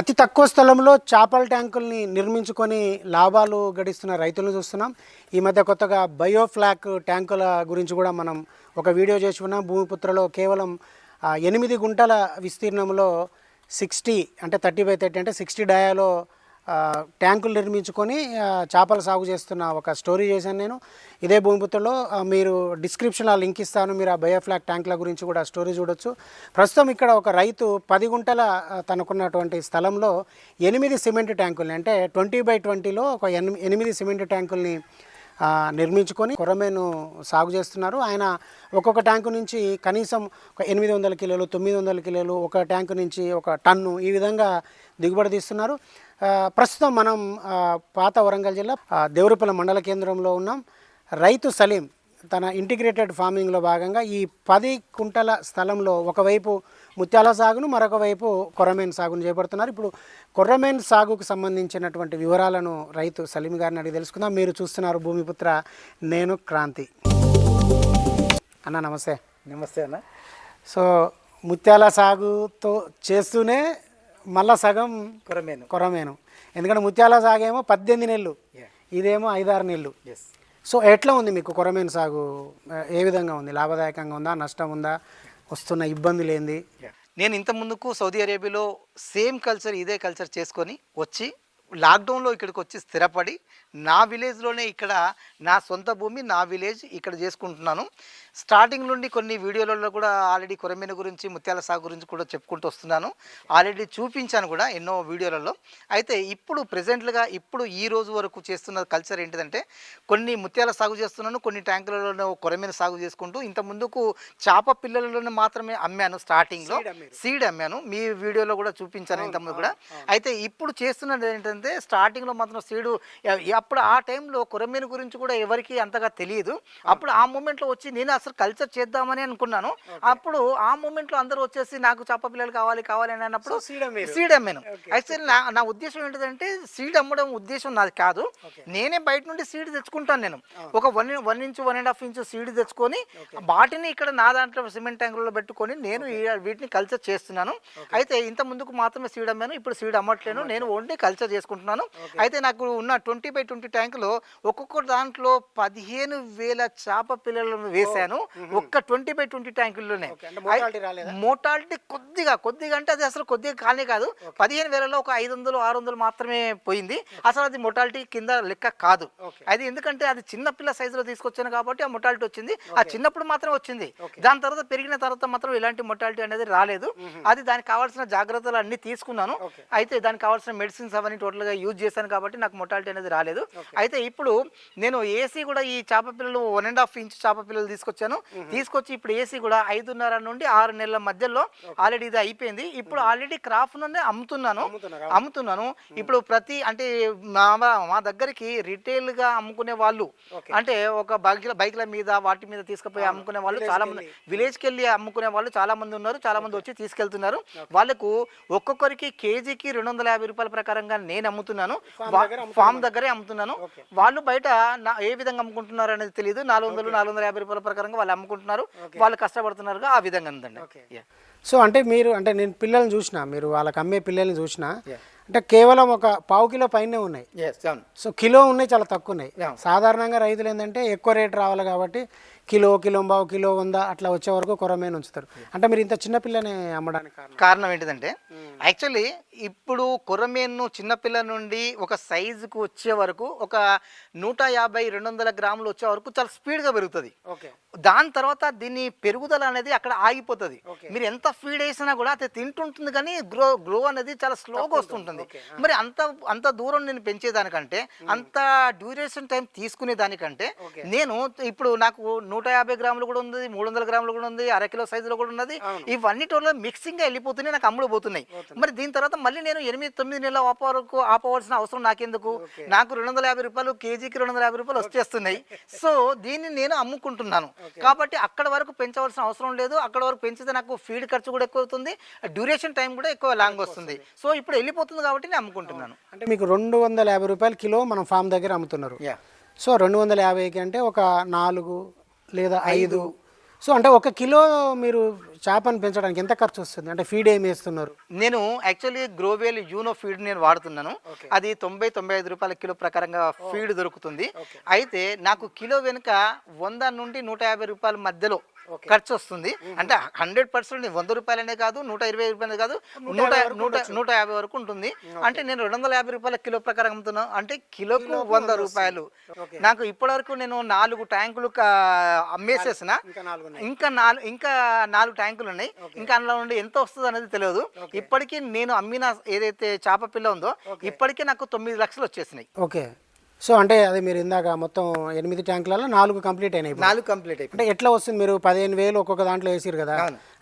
అతి తక్కువ స్థలంలో చేపల ట్యాంకుల్ని నిర్మించుకొని లాభాలు గడిస్తున్న రైతులను చూస్తున్నాం. ఈ మధ్య కొత్తగా బయోఫ్లాక్ ట్యాంకుల గురించి కూడా మనం ఒక వీడియో చేసి ఉన్నాం. భూమిపుత్రలో కేవలం ఎనిమిది గుంటల విస్తీర్ణంలో సిక్స్టీ అంటే థర్టీ బై థర్టీ అంటే సిక్స్టీ డయాలో ట్యాంకులు నిర్మించుకొని చేపలు చేపల సాగు చేస్తున్న ఒక స్టోరీ చేశాను నేను. ఇదే భూమిపుత్రలో మీరు డిస్క్రిప్షన్లో లింక్ ఇస్తాను. మీరు ఆ బయోఫ్లాక్ ట్యాంకుల గురించి కూడా స్టోరీ చూడొచ్చు. ప్రస్తుతం ఇక్కడ ఒక రైతు పది గుంటల తనకున్నటువంటి స్థలంలో ఎనిమిది సిమెంట్ ట్యాంకుల్ని అంటే ట్వంటీ బై ట్వంటీలో ఒక ఎనిమిది సిమెంట్ ట్యాంకుల్ని నిర్మించుకొని కొరమేను సాగు చేస్తున్నారు. ఆయన ఒక్కొక్క ట్యాంకు నుంచి కనీసం ఒక ఎనిమిది వందల కిలోలు తొమ్మిది వందల కిలోలు ఒక ట్యాంకు నుంచి ఒక టన్ను ఈ విధంగా దిగుబడి తీస్తున్నారు. ప్రస్తుతం మనం పాత వరంగల్ జిల్లా దేవరపల్లి మండల కేంద్రంలో ఉన్నాం. రైతు సలీం తన ఇంటిగ్రేటెడ్ ఫార్మింగ్లో భాగంగా ఈ పది కుంటల స్థలంలో ఒకవైపు ముత్యాల సాగును మరొక వైపు కొర్రమేన్ సాగును చేపడుతున్నారు. ఇప్పుడు కొర్రమేన్ సాగుకు సంబంధించినటువంటి వివరాలను రైతు సలీం గారిని అడిగి తెలుసుకుందాం. మీరు చూస్తున్నారు భూమిపుత్ర నేను క్రాంతి. అన్న నమస్తే. నమస్తే అన్న. సో ముత్యాల సాగుతో చేస్తూనే మళ్ళా సగం కొరమేను. కొరమేను. ఎందుకంటే ముత్యాల సాగు ఏమో పద్దెనిమిది నెలలు. ఇదేమో ఐదారు నెలలు. సో ఎట్లా ఉంది మీకు కొరమేను సాగు? ఏ విధంగా ఉంది? లాభదాయకంగా ఉందా? నష్టం ఉందా? వస్తున్న ఇబ్బందులు ఏంది? నేను ఇంత ముందుకు సౌదీ అరేబియాలో సేమ్ కల్చర్ ఇదే కల్చర్ చేసుకొని వచ్చి లాక్డౌన్లో ఇక్కడికి వచ్చి స్థిరపడి నా విలేజ్లోనే ఇక్కడ నా సొంత భూమి నా విలేజ్ ఇక్కడ చేసుకుంటున్నాను. స్టార్టింగ్ నుండి కొన్ని వీడియోలలో కూడా ఆల్రెడీ కొరమీన గురించి ముత్యాల సాగు గురించి కూడా చెప్పుకుంటూ వస్తున్నాను. ఆల్రెడీ చూపించాను కూడా ఎన్నో వీడియోలలో. అయితే ఇప్పుడు ప్రజెంట్లుగా ఇప్పుడు ఈ రోజు వరకు చేస్తున్న కల్చర్ ఏంటిదంటే కొన్ని ముత్యాల సాగు చేస్తున్నాను కొన్ని ట్యాంకులలో కొరమీన సాగు చేసుకుంటూ ఇంత ముందుకు చేప పిల్లలలోనే మాత్రమే అమ్మాను స్టార్టింగ్లో. సీడ్ అమ్మాను. మీ వీడియోలో కూడా చూపించాను ఇంతకుముందు కూడా. అయితే ఇప్పుడు చేస్తున్నది ఏంటంటే స్టార్టింగ్లో మాత్రం సీడు అప్పుడు ఆ టైంలో కొరమీను గురించి కూడా ఎవరికి అంతగా తెలియదు. అప్పుడు ఆ మూమెంట్లో వచ్చి నేను అసలు కల్చర్ చేద్దామని అనుకున్నాను. అప్పుడు ఆ మూమెంట్లో అందరూ వచ్చేసి నాకు చేప పిల్లలు కావాలి కావాలి అని అన్నప్పుడు. సీడ్ అమ్మాను. యాక్చువల్లీ నా నా ఉద్దేశం ఏంటంటే సీడ్ అమ్మడం ఉద్దేశం నాది కాదు. నేనే బయట నుండి సీడ్ తెచ్చుకుంటాను నేను. ఒక one one inch one and half inch seed తెచ్చుకొని వాటిని ఇక్కడ నా దాంట్లో సిమెంట్ ట్యాంకులలో పెట్టుకొని నేను వీటిని కల్చర్ చేస్తున్నాను. అయితే ఇంత ముందుకు మాత్రమే సీడ్ అమ్మాను. ఇప్పుడు సీడ్ అమ్మట్లేను. నేను ఓన్లీ కల్చర్ చేసుకుంటున్నాను అయితే నాకు ఉన్న ట్వంటీ బై ట్వంటీ ట్యాంకులో ఒక్కొక్క దాంట్లో పదిహేను వేల చేప పిల్లలను వేశాను. ఒక్క ట్వంటీ బై ట్వంటీ ట్యాంకుల్లోనే? మోటాలిటీ కొద్దిగా కొద్దిగా అంటే అది అసలు కొద్దిగా కానే కాదు. పదిహేను వేలలో ఒక ఐదు వందలు ఆరు వందలు మాత్రమే పోయింది. అసలు అది మొటాలిటీ కింద లెక్క కాదు. అది ఎందుకంటే అది చిన్న పిల్ల సైజులో తీసుకొచ్చాను కాబట్టి ఆ మొటాలిటీ వచ్చింది. ఆ చిన్నప్పుడు మాత్రం వచ్చింది. దాని తర్వాత పెరిగిన తర్వాత మాత్రం ఇలాంటి మొటాలిటీ అనేది రాలేదు. అది దానికి కావాల్సిన జాగ్రత్తలు అన్ని తీసుకున్నాను. అయితే దానికి కావాల్సిన మెడిసిన్స్ అవన్నీ టోటల్ గా యూజ్ చేశాను కాబట్టి నాకు మొటాలిటీ అనేది రాలేదు. అయితే ఇప్పుడు నేను ఏసీ కూడా ఈ చేప పిల్లలు వన్ అండ్ హాఫ్ ఇంచ్ చేప పిల్లలు తీసుకొచ్చాను. తీసుకొచ్చి ఇప్పుడు ఏసీ కూడా ఐదున్నర నుండి ఆరు నెలల మధ్యలో ఆల్రెడీ ఇది అయిపోయింది. ఇప్పుడు ఆల్రెడీ క్రాఫ్ట్ నుండి అమ్ముతున్నాను? అమ్ముతున్నాను. ఇప్పుడు ప్రతి అంటే మా మా దగ్గరికి రిటైల్గా అమ్ముకునే వాళ్ళు. అంటే ఒక బైక్ల బైక్ల మీద వాటి మీద తీసుకుపోయి అమ్ముకునే వాళ్ళు చాలా మంది విలేజ్కి వెళ్ళి అమ్ముకునే వాళ్ళు చాలా మంది ఉన్నారు. చాలా మంది వచ్చి తీసుకెళ్తున్నారు. వాళ్ళకు ఒక్కొక్కరికి కేజీకి రెండు వందల యాభై రూపాయల ప్రకారంగా నేను అమ్ముతున్నాను. ఫామ్ దగ్గరే అమ్ముతున్నాను. వాళ్ళు బయట ఏ విధంగా అమ్ముకుంటున్నారు అనేది తెలియదు నాలుగు వందలు నాలుగు వందల యాభై రూపాయల ప్రకారంగా వాళ్ళు అమ్ముకుంటున్నారు. వాళ్ళు కష్టపడుతున్నారు ఆ విధంగా ఉందండి. సో అంటే మీరు అంటే నేను పిల్లల్ని చూసిన మీరు వాళ్ళకి అమ్మే పిల్లల్ని చూసిన అంటే కేవలం ఒక పావు కిలో పైనే ఉన్నాయి. సో కిలో ఉన్నాయి చాలా తక్కువ ఉన్నాయి. సాధారణంగా రైతులు ఏంటంటే ఎక్కువ రేట్ రావాలి కాబట్టి కిలో కిలో బావు కిలో వంద అట్లా వచ్చే వరకు కొరమేను ఉంచుతారు. అంటే మీరు ఇంత చిన్న పిల్లని అమ్మడానికి కారణం? కారణం ఏంటిదంటే యాక్చువల్లీ ఇప్పుడు కొర్రమీను చిన్నపిల్ల నుండి ఒక సైజుకు వచ్చే వరకు ఒక నూట యాభై రెండు వందల గ్రాములు వచ్చే వరకు చాలా స్పీడ్గా పెరుగుతుంది. ఓకే. దాని తర్వాత దీని పెరుగుదల అనేది అక్కడ ఆగిపోతుంది. మీరు ఎంత ఫీడ్ వేసినా కూడా అది తింటుంటుంది కానీ గ్రో గ్రో అనేది చాలా స్లోగా వస్తుంటుంది. మరి అంత అంత దూరం నేను పెంచేదానికంటే అంత డ్యూరేషన్ టైం తీసుకునే దానికంటే. నేను ఇప్పుడు నాకు నూట యాభై గ్రాములు కూడా ఉంది మూడు వందల గ్రాములు కూడా ఉంది అర కిలో సైజులో కూడా ఉన్నది. ఇవన్నిటిలో మిక్సింగ్గా వెళ్ళిపోతున్నాయి నాకు అమ్ముడు పోతున్నాయి. మరి దీని తర్వాత మళ్ళీ నేను ఎనిమిది తొమ్మిది నెలల వరకు ఆపవలసిన అవసరం నాకెందుకు? నాకు రెండు వందల యాభై రూపాయలు కేజీకి రెండు వందల యాభై రూపాయలు వచ్చేస్తున్నాయి. సో దీన్ని నేను అమ్ముకుంటున్నాను. కాబట్టి అక్కడ వరకు పెంచవలసిన అవసరం లేదు. అక్కడ వరకు పెంచితే నాకు ఫీడ్ ఖర్చు కూడా ఎక్కువ అవుతుంది. డ్యూరేషన్ టైం కూడా ఎక్కువ లాంగ్ వస్తుంది. సో ఇప్పుడు వెళ్ళిపోతుంది కాబట్టి నేను అమ్ముకుంటున్నాను. అంటే మీకు రెండు వందల యాభై రూపాయలు కిలో మనం ఫామ్ దగ్గర అమ్ముతున్నారు. యా. సో రెండు వందల యాభైకి అంటే ఒక నాలుగు లేదా ఐదు. సో అంటే ఒక కిలో మీరు చేపను పెంచడానికి ఎంత ఖర్చు వస్తుంది? అంటే ఫీడ్ ఏమి వేస్తున్నారు? నేను యాక్చువల్లీ గ్రోవేల్ యూనో ఫీడ్ నేను వాడుతున్నాను. అది తొంభై తొంభై ఐదు రూపాయల కిలో ప్రకారంగా ఫీడ్ దొరుకుతుంది. అయితే నాకు కిలో వెనుక వంద నుండి నూట యాభై రూపాయల మధ్యలో ఖర్చు వస్తుంది అంటే హండ్రెడ్ పర్సెంట్ వంద రూపాయలనే కాదు నూట ఇరవై రూపాయలే కాదు నూట నూట నూట యాభై వరకు ఉంటుంది. అంటే నేను రెండు వందల యాభై రూపాయల కిలో ప్రకారం అమ్ముతున్నాను అంటే కిలోకు వంద రూపాయలు. నాకు ఇప్పటివరకు నేను నాలుగు ట్యాంకులు అమ్మేసేసిన. ఇంకా నాలుగు ఉన్నాయి. ఇంకా నాలుగు ఇంకా నాలుగు ట్యాంకులు ఉన్నాయి. ఇంకా అందులో నుండి ఎంత వస్తుంది అనేది తెలియదు. ఇప్పటికీ నేను అమ్మిన ఏదైతే చేప పిల్ల ఉందో ఇప్పటికే నాకు తొమ్మిది లక్షలు వచ్చేసినాయి. ఓకే. సో అంటే అది మీరు ఇందాక మొత్తం ఎనిమిది ట్యాంకులలో నాలుగు కంప్లీట్ అయినాయి. నాలుగు కంప్లీట్ అయిపోయి అంటే ఎట్లా వస్తుంది మీరు పదిహేను వేలు ఒక్కొక్క దాంట్లో వేసిరు కదా?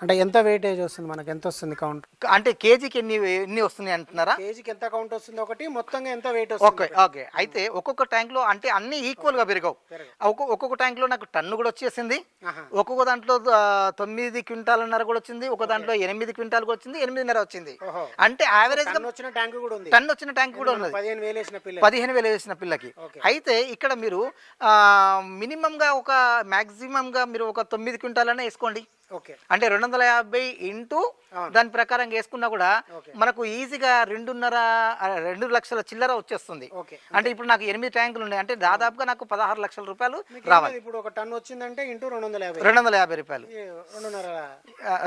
అంటే ఎంత వెయిటేజ్ వస్తుంది మనకి? ఎంత వస్తుంది కౌంట్ అంటే కేజీకి ఎన్ని ఎన్ని వస్తున్నాయి అంటున్నారా? కేజీకి ఎంత కౌంట్ వస్తుంది ఒకటి? మొత్తంగా ఎంత వెయిట్ వస్తుంది ఓకే ఓకే. అయితే ఒక్కొక్క ట్యాంక్లో అంటే అన్ని ఈక్వల్గా పెరగవు. ఒక్కొక్క ఒక్కొక్క ట్యాంక్లో నాకు టన్ను కూడా వచ్చేసింది. ఒక్కొక్క దాంట్లో తొమ్మిది క్వింటాలన్నర కూడా వచ్చింది. ఒక దాంట్లో ఎనిమిది క్వింటాల్ కూడా వచ్చింది. ఎనిమిదిన్నర వచ్చింది. అంటే యావరేజ్ వచ్చిన ట్యాంక్ కూడా ఉంది. టన్ వచ్చిన ట్యాంక్ కూడా ఉన్నది. పిల్ల పదిహేను వేలు వేసిన పిల్లకి. ఓకే. అయితే ఇక్కడ మీరు మినిమం గా ఒక మాక్సిమం గా మీరు ఒక తొమ్మిది క్వింటాలనే వేసుకోండి. ఓకే. అంటే రెండు వందల యాభై ఇంటూ దాని ప్రకారం వేసుకున్నా కూడా. మనకు ఈజీగా రెండున్నర రెండు లక్షల చిల్లర వచ్చేస్తుంది. అంటే ఇప్పుడు నాకు ఎనిమిది ట్యాంకులు ఉన్నాయి. అంటే దాదాపుగా నాకు పదహారు లక్షల రూపాయలు రావాలి. ఇప్పుడు ఒక టన్ వచ్చిందంటే ఇంటూ రెండు వందల యాభై రెండు వందల యాభై రూపాయలు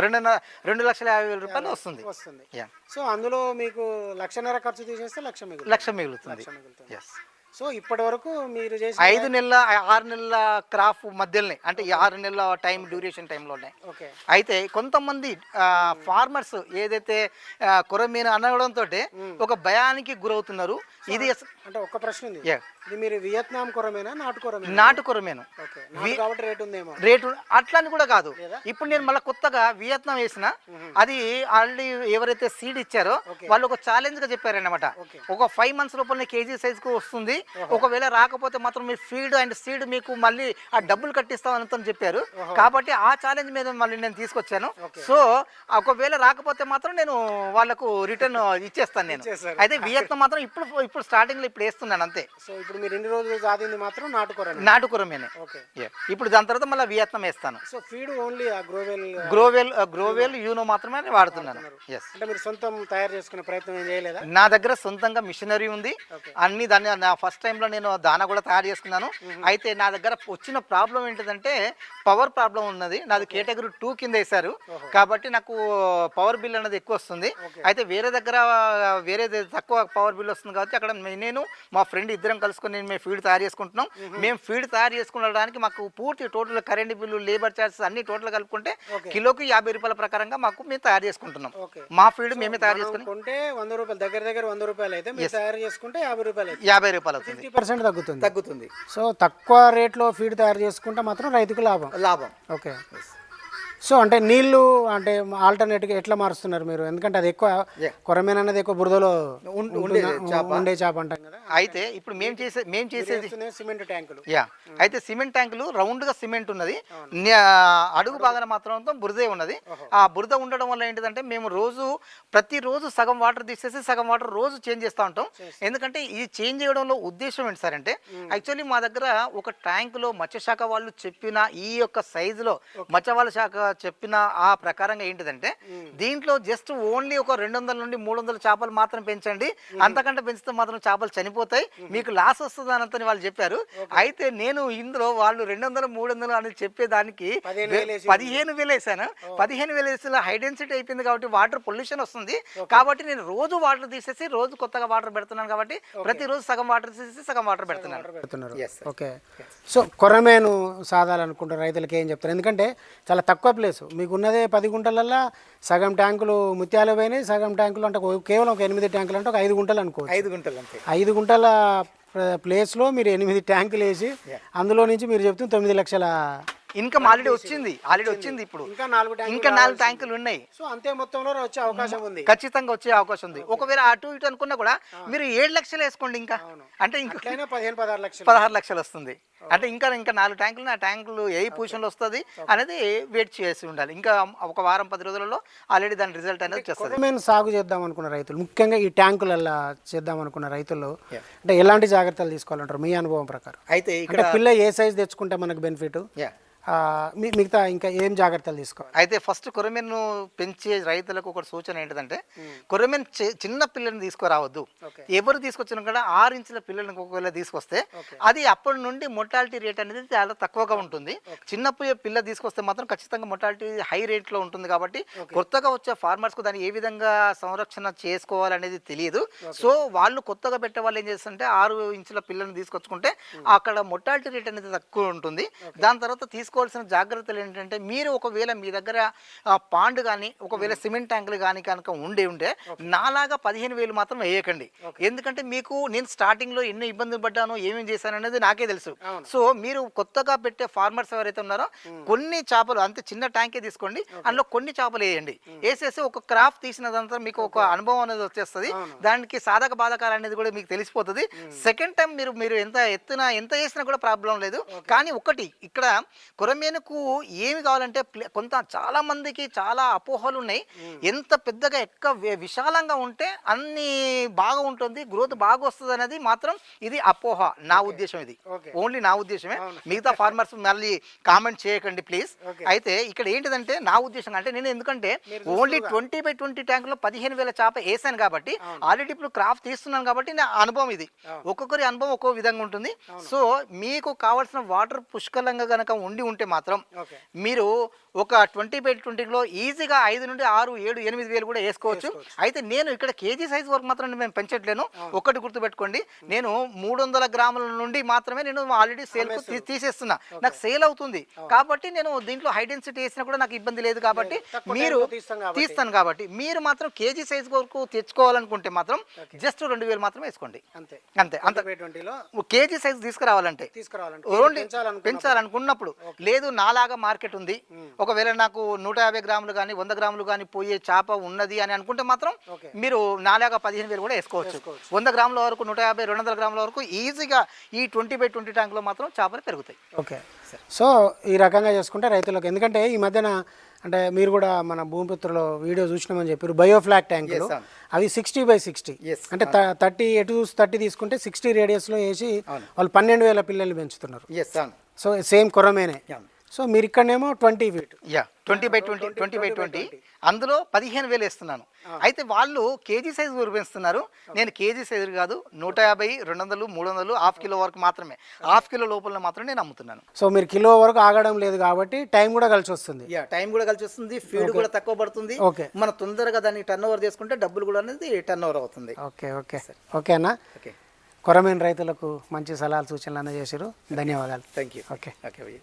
రెండున్నర రెండు లక్షల యాభై వేల రూపాయలు వస్తుంది. వస్తుంది. సో అందులో మీకు లక్షన్నర ఖర్చు తీసేస్తే లక్ష మిగులు. లక్ష మిగులుతుంది. సో ఇప్పటి వరకు మీరు చేసిన ఐదు నెలల ఆరు నెలల క్రాఫ్ మధ్యలోనే అంటే ఈ ఆరు నెలల టైం డ్యూరేషన్ టైంలోనే. ఓకే. అయితే కొంతమంది ఫార్మర్స్ ఏదైతే ఆ, కొరమీన అనడంతో ఒక భయానికి గురవుతున్నారు ఇది అంటే ఒక్క ప్రశ్న ఉంది. ఇది మీరు వియత్నాం కొరమేనా నాటు కొరమేనా? నాటు కొరమేను. ఓకే. నాటు కాబట్టి రేట్ ఉందేమో. రేటు అట్లని కూడా కాదు. ఇప్పుడు నేను మళ్ళీ కొత్తగా వియత్నాం వేసిన అది ఆల్రెడీ ఎవరైతే సీడ్ ఇచ్చారో వాళ్ళు ఒక ఛాలెంజ్గా చెప్పారన్నమాట. ఒక ఫైవ్ మంత్స్ లోపల కేజీ సైజ్కు వస్తుంది. ఒకవేళ రాకపోతే మాత్రం మీ ఫీడ్ అండ్ సీడ్ మీకు మళ్ళీ ఆ డబ్బులు కట్టిస్తామని అని చెప్పారు. కాబట్టి ఆ ఛాలెంజ్ మీద మళ్ళీ నేను తీసుకొచ్చాను. సో ఒకవేళ రాకపోతే మాత్రం నేను వాళ్ళకు రిటర్న్ ఇచ్చేస్తాను నేను. అయితే వియత్నాం మాత్రం ఇప్పుడు ఇప్పుడు స్టార్టింగ్లో ఇప్పుడు వేస్తున్నాను అంతే. సో ఇప్పుడు మీరు ఎన్ని రోజులు సాధింది మాత్రం నాటు కొరమే నాటు కొరమేనే ఓకే. ఇప్పుడు దాని తర్వాత మళ్ళీ వియత్నాం వేస్తాను. So feed only Growel Growel Growel you know మాత్రమే నేను వాడుతున్నాను ఎస్ అంటే మీరు సొంతం తయారు చేసుకునే ప్రయత్నం ఏం చేయలేదా? నా దగ్గర సొంతంగా మిషనరీ ఉంది. అన్ని దాన్ని నా ఫస్ట్ టైంలో నేను దానా కూడా తయారు చేసుకున్నాను. అయితే నా దగ్గర వచ్చిన ప్రాబ్లం ఏంటిదంటే పవర్ ప్రాబ్లం ఉన్నది. నాది కేటగిరీ టూ కింద వేశారు. కాబట్టి నాకు పవర్ బిల్ అనేది ఎక్కువ వస్తుంది. అయితే వేరే దగ్గర వేరే తక్కువ పవర్ బిల్ వస్తుంది కాబట్టి అక్కడ నేను మా ఫ్రెండ్ ఇద్దరం కలుసుకొని మేము ఫీడ్ తయారు చేసుకుంటున్నాం. మేము ఫీడ్ తయారు చేసుకునడానికి మాకు పూర్తి total current bill labour charges అన్ని టోటల్ కలుపుకుంటే కిలోకి యాభై రూపాయల ప్రకారంగా మాకు మేము తయారు చేసుకుంటున్నాం. మా ఫీడ్ మేమే తయారు చేసుకుని కొంటే వంద రూపాయలు దగ్గర దగ్గర వంద రూపాయలు అయితే మీరు తయారు చేసుకుంటే యాభై రూపాయలు యాభై రూపాయలు అవుతుంది. పర్సెంట్ తగ్గుతుంది. తగ్గుతుంది. సో తక్కువ రేట్లో ఫీడ్ తయారు చేసుకుంటే మాత్రం రైతుకు లాభం. లాభం. ఓకే. సో అంటే నీళ్ళు అంటే ఆల్టర్నేట్గా ఎట్లా మారుస్తున్నారు మీరు? ఎందుకంటే అది ఎక్కువ. కొరమేన అనేది ఎక్కువ బురదలో ఉండే ఉంటుందా? ఉండే చేప. అంటాం కదా. అయితే ఇప్పుడు మేము చేసే మేము చేసేది సిమెంట్ ట్యాంకులు. యా. అయితే సిమెంట్ ట్యాంకులు రౌండ్గా సిమెంట్ ఉన్నది. అడుగు భాగాన మాత్రం బురదే ఉన్నది. ఆ బురద ఉండడం వల్ల ఏంటిదంటే మేము రోజు ప్రతి రోజు సగం వాటర్ తీసేసి సగం వాటర్ రోజు చేంజ్ చేస్తూ ఉంటాం. ఎందుకంటే ఇది చేంజ్ చేయడంలో ఉద్దేశం ఏంటి సార్ అంటే యాక్చువల్లీ మా దగ్గర ఒక ట్యాంక్లో మత్స్యశాఖ వాళ్ళు చెప్పిన ఈ యొక్క సైజులో మత్స్యవాళ్ళ శాఖ చెప్పిన ఆ ప్రకారంగా ఏంటిదంటే దీంట్లో జస్ట్ ఓన్లీ ఒక రెండు వందల నుండి మూడు వందల చేపలు మాత్రం పెంచండి. అంతకంటే పెంచితే మాత్రం చేపలు చనిపోతాయి. మీకు లాస్ వస్తుంది అని వాళ్ళు చెప్పారు. అయితే నేను ఇందులో వాళ్ళు రెండు వందలు మూడు వందలు అని చెప్పేదానికి పదిహేను వేలు వేసి పదిహేను వేలు వేసాను. పదిహేను వేలు వేసి హై డెన్సిటీ అయిపోయింది కాబట్టి వాటర్ పొల్యూషన్ వస్తుంది. కాబట్టి నేను రోజు వాటర్ తీసేసి రోజు కొత్తగా వాటర్ పెడుతున్నాను కాబట్టి ప్రతిరోజు సగం వాటర్ తీసేసి సగం వాటర్ పెడుతున్నాను. ఓకే. సో కొరమేను సాధాలనుకుంటారు రైతులకి ఏం చెప్తారు? ఎందుకంటే చాలా తక్కువ ప్లేస్ మీకు ఉన్నదే పది గుంటలల్లో సగం ట్యాంకులు ముత్యాలు పోయినాయి సగం ట్యాంకులు అంటే కేవలం ఒక ఎనిమిది ట్యాంకులు అంటే ఒక ఐదు గుంటలు అనుకోవచ్చు. ఐదు గంటలు అంతే. ఐదు గుంటల ప్లేస్లో మీరు ఎనిమిది ట్యాంకులు వేసి అందులో నుంచి మీరు చెప్తుంది తొమ్మిది లక్షల ఇన్కమ్ ఆల్రెడీ వచ్చింది ఆల్రెడీ వచ్చింది. ఇప్పుడు. ఇంకా నాలుగు ట్యాంకులు ఇంకా నాలుగు ట్యాంకులు ఉన్నాయి. సో అంతే మొత్తంలో వచ్చే అవకాశం ఉంది. ఖచ్చితంగా వచ్చే అవకాశం ఉంది. ఒకవేళ అటు ఇటు అనుకున్నా కూడా మీరు ఏడు లక్షలు వేసుకోండి ఇంకా. అంటే ఇంకా పదిహేను పదహారు లక్షలు. పదహారు లక్షలు వస్తుంది. అంటే ఇంకా ఇంకా నాలుగు ట్యాంకులు ఆ ట్యాంకులు ఏ పొజిషన్లో వస్తుంది అనేది వెయిట్ చేసి ఉండాలి. ఇంకా ఒక వారం పది రోజులలో ఆల్రెడీ దాని రిజల్ట్ అనేది వచ్చేస్తుంది. కొరమేను సాగు చేద్దాం అనుకున్న రైతులు ముఖ్యంగా ఈ ట్యాంకులల్లో చేద్దాం అనుకున్న రైతులు అంటే ఎలాంటి జాగ్రత్తలు తీసుకోవాలంటారు మీ అనుభవం ప్రకారం? అయితే ఇక్కడ పిల్ల ఏ సైజ్ తెచ్చుకుంటే మనకు బెనిఫిట్ మిగతా ఇంకా ఏం జాగ్రత్తలు తీసుకోవాలి? అయితే ఫస్ట్ కొరమెన్ను పెంచే రైతులకు ఒక సూచన ఏంటిదంటే కొరమెన్ చిన్న పిల్లల్ని తీసుకురావద్దు. ఎవరు తీసుకొచ్చినా కూడా ఆరు ఇంచుల పిల్లల్ని ఒకవేళ తీసుకొస్తే. అది అప్పటి నుండి మొటాలిటీ రేట్ అనేది చాలా తక్కువగా ఉంటుంది. చిన్న పిల్ల తీసుకొస్తే మాత్రం ఖచ్చితంగా మొటాలిటీ హై రేట్లో ఉంటుంది కాబట్టి కొత్తగా వచ్చే ఫార్మర్స్కు దాన్ని ఏ విధంగా సంరక్షణ చేసుకోవాలనేది తెలియదు. సో వాళ్ళు కొత్తగా పెట్టే వాళ్ళు ఏం చేస్తుంటే ఆరు ఇంచుల పిల్లల్ని తీసుకొచ్చుకుంటే అక్కడ మొటాలిటీ రేట్ అనేది తక్కువ ఉంటుంది. దాని తర్వాత తీసుకోవాల్సిన జాగ్రత్తలు ఏంటంటే మీరు ఒకవేళ మీ దగ్గర పాండ్ కానీ ఒకవేళ సిమెంట్ ట్యాంకులు కానీ కనుక ఉండి ఉంటే నాలాగా పదిహేను వేలు మాత్రం వేయకండి. ఎందుకంటే మీకు నేను స్టార్టింగ్లో ఎన్ని ఇబ్బందులు పడ్డాను ఏమేమి చేశాను అనేది నాకే తెలుసు. సో మీరు కొత్తగా పెట్టే ఫార్మర్స్ ఎవరైతే ఉన్నారో కొన్ని చేపలు అంతే చిన్న ట్యాంకే తీసుకోండి. అందులో కొన్ని చేపలు వేయండి. వేసేసి ఒక క్రాఫ్ తీసినదంతా మీకు ఒక అనుభవం అనేది వచ్చేస్తుంది. దానికి సాధక బాధకాలు అనేది కూడా మీకు తెలిసిపోతుంది. సెకండ్ టైం మీరు మీరు ఎంత ఎత్తున ఎంత చేసినా కూడా ప్రాబ్లం లేదు. కానీ ఒకటి ఇక్కడ కొరమేనుకు ఏమి కావాలంటే కొంత చాలా మందికి చాలా అపోహలు ఉన్నాయి. ఎంత పెద్దగా ఎక్క విశాలంగా ఉంటే అన్ని బాగా ఉంటుంది గ్రోత్ బాగా వస్తుంది అనేది మాత్రం ఇది అపోహ. నా ఉద్దేశం ఇది. ఓన్లీ నా ఉద్దేశమే. మిగతా ఫార్మర్స్ మళ్ళీ కామెంట్ చేయకండి ప్లీజ్. అయితే ఇక్కడ ఏంటిదంటే నా ఉద్దేశం అంటే నేను ఎందుకంటే ఓన్లీ ట్వంటీ బై ట్వంటీ ట్యాంకులో పదిహేను వేల చేప వేసాను కాబట్టి ఆల్రెడీ ఇప్పుడు క్రాఫ్ట్ తీస్తున్నాను కాబట్టి నా అనుభవం ఇది. ఒక్కొక్కరి అనుభవం ఒక్కో విధంగా ఉంటుంది. సో మీకు కావాల్సిన వాటర్ పుష్కలంగా కనుక ఉండి ఉంటే మాత్రం మీరు ఒక ట్వంటీ బై ట్వంటీలో ఈజీగా ఐదు నుండి ఆరు ఏడు ఎనిమిది వేలు కూడా వేసుకోవచ్చు. అయితే నేను ఇక్కడ కేజీ సైజ్ వరకు మాత్రం నేను పెంచట్లేను. ఒక్కటి గుర్తుపెట్టుకోండి. నేను మూడు వందల గ్రాముల నుండి మాత్రమే నేను ఆల్రెడీ సేల్ తీసేస్తున్నా. నాకు సేల్ అవుతుంది. కాబట్టి నేను దీంట్లో హై డెన్సిటీ వేసినా కూడా నాకు ఇబ్బంది లేదు కాబట్టి మీరు. తీస్తాను కాబట్టి మీరు మాత్రం కేజీ సైజ్ వరకు తెచ్చుకోవాలనుకుంటే మాత్రం జస్ట్ రెండు వేలు మాత్రం వేసుకోండి. అంతే. అంతే. కేజీ సైజ్ తీసుకురావాలంటే తీసుకురావాలంటే. పెంచాలనుకున్నప్పుడు. లేదు నాలాగా మార్కెట్ ఉంది. ఒకవేళ నాకు నూట యాభై గ్రాములు కానీ వంద గ్రాములు కానీ పోయే చేప ఉన్నది అని అనుకుంటే మాత్రం. మీరు నాలాగా పదిహేను వేలు కూడా వేసుకోవచ్చు. వంద గ్రాముల వరకు నూట యాభై రెండు వందల గ్రాముల వరకు ఈజీగా ఈ ట్వంటీ బై ట్వంటీ ట్యాంక్లో మాత్రం చేపలు పెరుగుతాయి. ఓకే. సో ఈ రకంగా చేసుకుంటే రైతులకు ఎందుకంటే ఈ మధ్యన అంటే మీరు కూడా మన భూమిపుత్రలో వీడియో చూసినామని చెప్పారు బయోఫ్లాక్ ట్యాంకులు. అవి సిక్స్టీ బై సిక్స్టీ. అంటే థర్టీ ఎటు థర్టీ తీసుకుంటే సిక్స్టీ రేడియస్లో వేసి. వాళ్ళు పన్నెండు వేల పిల్లల్ని పెంచుతున్నారు. So same కొరమేనే. సో మీరు ఇక్కడనేమో twenty feet. Yeah twenty by twenty twenty by twenty అందులో పదిహేను వేలు వేస్తున్నాను. అయితే వాళ్ళు కేజీ సైజు వరకు పెంచుతున్నారు నేను కేజీ సైజు కాదు నూట యాభై రెండు వందలు మూడు వందలు హాఫ్ కిలో వరకు మాత్రమే. హాఫ్ కిలో లోపల మాత్రం నేను అమ్ముతున్నాను. సో మీరు కిలో వరకు ఆగడం లేదు కాబట్టి టైం కూడా కలిసి వస్తుంది యా టైం కూడా కలిసి వస్తుంది ఫీడ్ కూడా తక్కువ పడుతుంది. ఓకే. మనం తొందరగా దాన్ని టర్న్ ఓవర్ చేసుకుంటే డబ్బులు కూడా అనేది టర్న్ ఓవర్ అవుతుంది. Okay okay. ఓకే అన్న? ఓకే కొరమేన్ రైతులకు మంచి సలహాలు సూచనలు అందజేసారు. ధన్యవాదాలు. Thank you okay okay